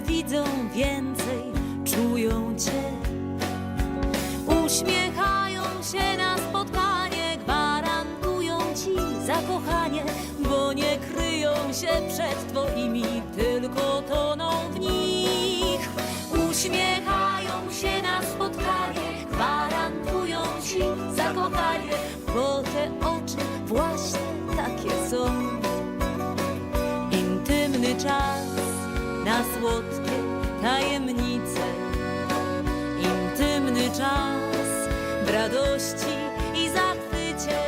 widzą więcej, czują cię. Uśmiechają się na spotkanie, gwarantują ci zakochanie, bo nie kryją się przed twoimi, tylko toną w nich. Uśmiechają się na spotkanie, gwarantują ci zakochanie, bo te oczy właśnie takie są. Intymny czas na słodkie tajemnice. Intymny czas w radości i zachwycie.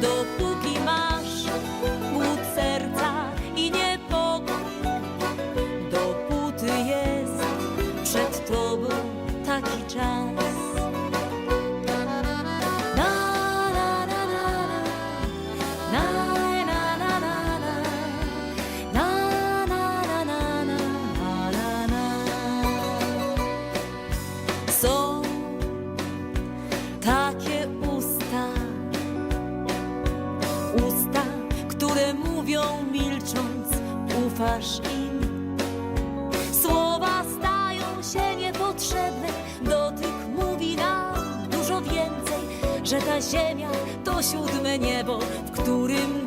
Dopóki masz głód serca i niepokój, dopóty jest przed tobą taki czas. Mówią milcząc, ufasz im. Słowa stają się niepotrzebne, dotyk mówi nam dużo więcej, że ta ziemia to siódme niebo, w którym